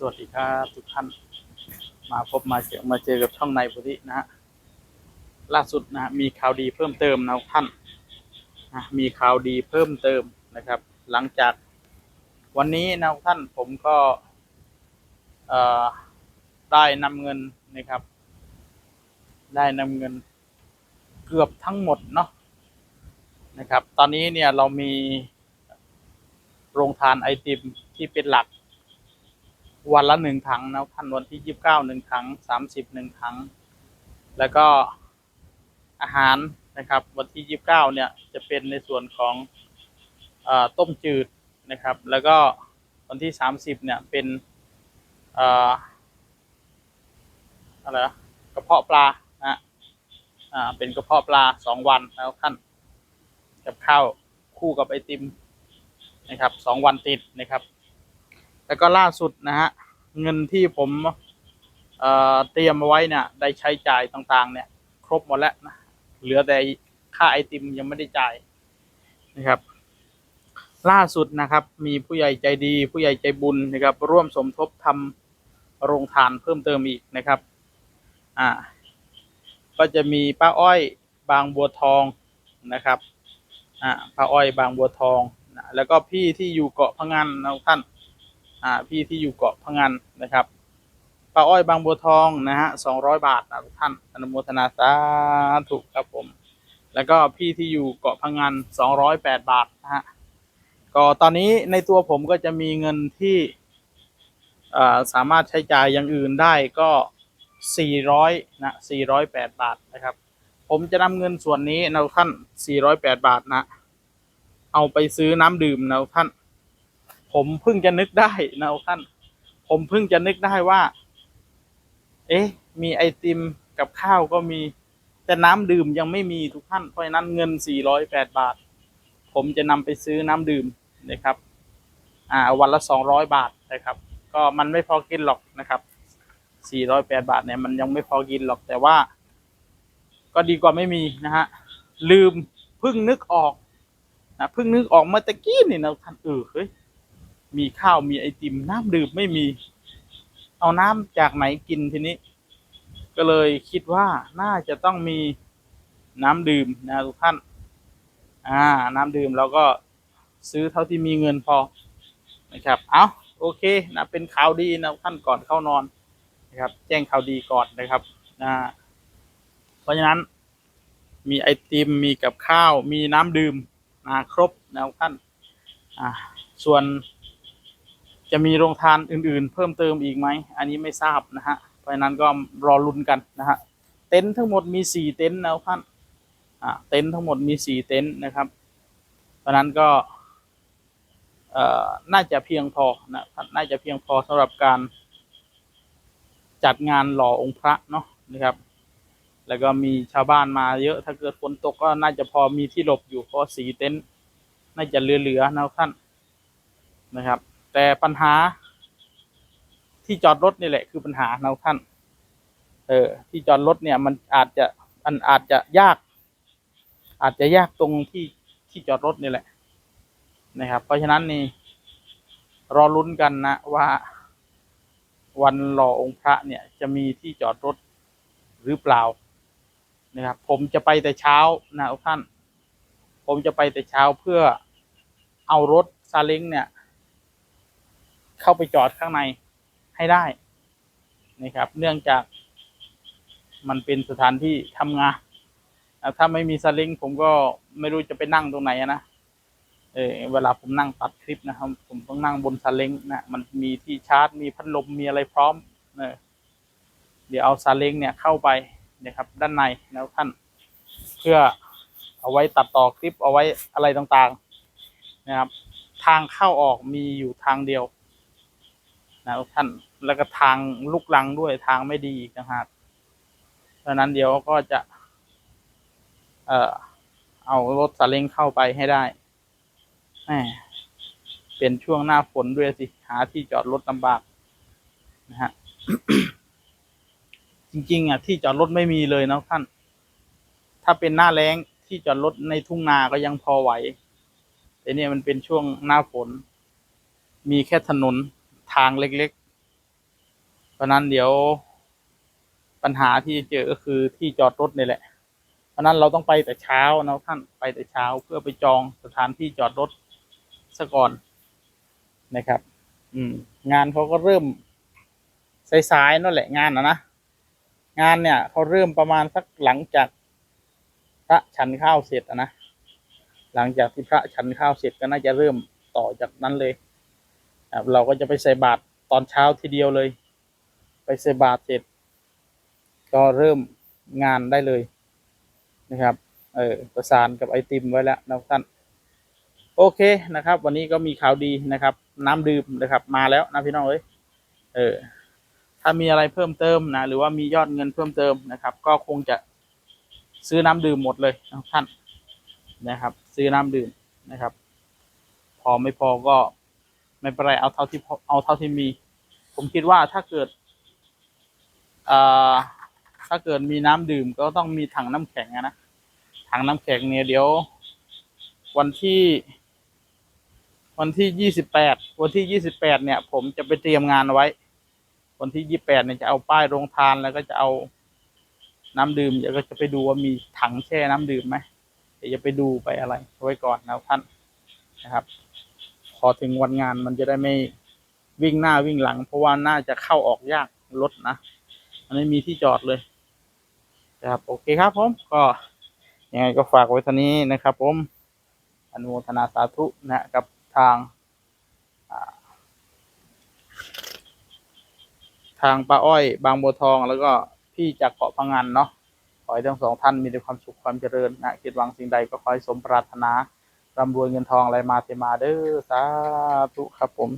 สวัสดีครับทุกท่าน มาพบมาเจอมาเจอกับช่องในบุรีนะฮะล่าสุดนะฮะมีข่าวดีเพิ่มเติมนะท่านนะมีข่าวดีเพิ่มเติมนะครับ หลังจากวันนี้นะท่านผมก็ได้นำเงินนะครับ ได้นำเงินเกือบทั้งหมดเนาะนะครับ ตอนนี้เนี่ยเรามีโรงทานไอติมที่เป็นหลัก วันละหนึ่งถังนะท่านวันที่ยี่สิบเก้าหนึ่งถังสามสิบหนึ่งถัง แล้วก็อาหารนะครับ วันที่ยี่สิบเก้าเนี่ยจะเป็นในส่วนของอต้มจืดนะครับ แล้วก็วันที่สามสิบเนี่ยเป็นอะไรกระเพาะปลานะฮะอ่าเป็นกระเพาะปลาสองวันแล้วท่านกับข้าวคู่กับไอติมนะครับสองวันติดนะครับ แล้วก็ล่าสุดนะฮะ เงินที่ผมเเตรียมเอาไว้เนี่ย ได้ใช้จ่ายต่างๆ เนี่ย ครบหมดแล้วนะเหลือแต่ค่าไอติมยังไม่ได้จ่ายนะครับ ล่าสุดนะครับ มีผู้ใหญ่ใจดี ผู้ใหญ่ใจบุญนะครับ ร่วมสมทบทำโรงทานเพิ่มเติมอีกนะครับ อ่า ก็จะมีป้าอ้อยบางบัวทองนะครับ อ่าป้าอ้อยบางบัวทองนะแล้วก็พี่ที่อยู่เกาะพะงันนะท่าน พี่ที่อยู่เกาะพะงันนะครับป้าอ้อยบางบัวทองนะฮะสองร้อยบาทนะทุกท่านอนุโมทนาสาธุครับผม แล้วก็พี่ที่อยู่เกาะพะงันสองร้อยแปดบาทนะฮะก็ตอนนี้ในตัวผมก็จะมีเงินที่สามารถใช้จ่ายอย่างอื่นได้ก็สี่ร้อยนะสี่ร้อยแปดบาทนะครับ ผมจะนำเงินส่วนนี้นะทุกท่านสี่ร้อยแปดบาทนะ เอาไปซื้อน้ำดื่มนะทุกท่าน ผมเพิ่งจะนึกได้นะท่าน ผมเพิ่งจะนึกได้ว่า เอ๊ะ มีไอติมกับข้าวก็มี แต่น้ำดื่มยังไม่มีทุกท่าน เพราะฉะนั้นเงิน 408 บาท ผมจะนำไปซื้อน้ำดื่มนะครับ อ่า วันละ 200 บาทนะครับ ก็มันไม่พอกินหรอกนะครับ 408 บาทเนี่ยมันยังไม่พอกินหรอกแต่ว่า ก็ดีกว่าไม่มีนะฮะ ลืมเพิ่งนึกออกนะเพิ่งนึกออกเมื่อตะกี้นี่นะท่านเออเฮ้ย มีข้าวมีไอติมน้ำดื่มไม่มี เอาน้ำจากไหนกินทีนี้ ก็เลยคิดว่าน่าจะต้องมีน้ำดื่มนะทุกท่าน อ่า น้ำดื่มเราก็ซื้อเท่าที่มีเงินพอนะครับ เอาโอเคนะเป็นข่าวดีนะท่านก่อนเข้านอนนะครับ แจ้งข่าวดีก่อนนะครับนะเพราะฉะนั้นมีไอติมมีกับข้าว มีน้ำดื่มนะครบนะท่านอ่าส่วน จะมีโรงทานอื่นๆ เพิ่มเติมอีกไหม อันนี้ไม่ทราบนะฮะ เพราะนั้นก็รอลุ้นกันนะฮะ เต็นท์ทั้งหมดมีสี่เต็นท์นะท่านอ่าเต็นท์ทั้งหมดมีสี่เต็นท์นะครับ เพราะนั้นก็เอ่อน่าจะเพียงพอนะครับน่าจะเพียงพอสำหรับการ จัดงานหล่อองค์พระเนาะนะครับ แล้วก็มีชาวบ้านมาเยอะ ถ้าเกิดฝนตกก็น่าจะพอมีที่หลบอยู่เพราะสี่เต็นท์น่าจะเหลือๆนะท่านนะครับ แต่ปัญหา ที่จอดรถนี่แหละ คือปัญหานะท่าน เออ ที่จอดรถเนี่ย มันอาจจะมันอาจจะยาก อาจจะยากตรงที่ที่จอดรถนี่แหละ นะครับ เพราะฉะนั้นนี่ รอลุ้นกันนะว่าวันหล่อองค์พระเนี่ยจะมีที่จอดรถหรือเปล่านะครับผมจะไปแต่เช้านะท่าน ผมจะไปแต่เช้าเพื่อเอารถซาเล้งเนี่ย เข้าไปจอดข้างในให้ได้นะครับ เนื่องจากมันเป็นสถานที่ทำงานถ้าไม่มีสลิงผมก็ไม่รู้จะไปนั่งตรงไหนนะเออเวลาผมนั่งตัดคลิปนะครับ ผมต้องนั่งบนสลิงนะมันมีที่ชาร์จ มีพัดลมมีอะไรพร้อมเออเดี๋ยวเอาซาเล้งเนี่ยเข้าไปนะครับ ด้านในนะท่านเพื่อเอาไว้ตัดต่อคลิปเอาไว้อะไรต่างๆนะครับ ทางเข้าออกมีอยู่ทางเดียว นะทุกท่านแล้วก็ทางลุกลังด้วยทางไม่ดีอีกนะฮะเพราะนั้นเดี๋ยวก็จะ เอ่อ เอารถซาเล้งเข้าไปให้ได้แหมเป็นช่วงหน้าฝนด้วยสิ หาที่จอดรถลำบากนะฮะจริง ๆ อะ ที่จอดรถไม่มีเลยนะท่าน ถ้าเป็นหน้าแล้งที่จอดรถในทุ่งนาก็ยังพอไหวแต่เนี่ยมันเป็นช่วงหน้าฝน มีแค่ถนน ทางเล็กๆ เพราะนั้นเดี๋ยวปัญหาที่เจอก็คือที่จอดรถนี่แหละ เพราะนั้นเราต้องไปแต่เช้านะท่านไปแต่เช้าเพื่อไปจองสถานที่จอดรถซะก่อนนะครับ อืม งานเขาก็เริ่มสายๆนั่นแหละงานนะนะงานเนี่ยเขาเริ่มประมาณสักหลังจากพระฉันข้าวเสร็จนะหลังจากที่พระฉันข้าวเสร็จก็น่าจะเริ่มต่อจากนั้นเลย ครับเราก็จะไปใส่บาตรตอนเช้าทีเดียวเลย ไปใส่บาตรเสร็จ ก็เริ่มงานได้เลยนะครับ เออประสานกับไอติมไว้แล้วนะท่าน โอเคนะครับ วันนี้ก็มีข่าวดีนะครับ น้ำดื่มนะครับ มาแล้วนะพี่น้องเอ้ยเออ ถ้ามีอะไรเพิ่มเติมนะหรือว่ามียอดเงินเพิ่มเติมนะครับ ก็คงจะซื้อน้ำดื่มหมดเลยนะท่านนะครับ ซื้อน้ำดื่มนะครับ พอไม่พอก็ ไม่เป็นไรเอาเท่าที่เอาเท่าที่มี ผมคิดว่าถ้าเกิดถ้าเกิดมีน้ำดื่มก็ต้องมีถังน้ำแข็งอะนะถังน้ำแข็งเนี่ยเดี๋ยว วันที่ วันที่ยี่สิบแปดวันที่ยี่สิบแปดเนี่ย ผมจะไปเตรียมงานไว้ วันที่ยี่แปดเนี่ยจะเอาป้ายโรงทานแล้วก็จะเอาน้ำดื่มเดี๋ยวก็จะไปดูว่ามีถังแช่น้ำดื่มไหมเดี๋ยวจะไปดูไปอะไรไว้ก่อนนะท่านนะครับ พอถึงวันงานมันจะได้ไม่วิ่งหน้าวิ่งหลัง เพราะว่าน่าจะเข้าออกยากรถนะมันไม่มีที่จอดเลยนะครับโอเคครับผมก็ยังไงก็ฝากไว้ท่านี้นะครับ ผมอนุโมทนาสาธุนะกับทางทางป้าอ้อย บางบัวทองแล้วก็พี่จากเกาะพังงานเนาะขอให้ทั้งสองท่านมีแต่ความสุขความเจริญนะคิดหวังสิ่งใดก็ขอให้สมปรารถนา ร่ำรวยเงินทองอะไรมาเทมาเด้อสาธุครับผม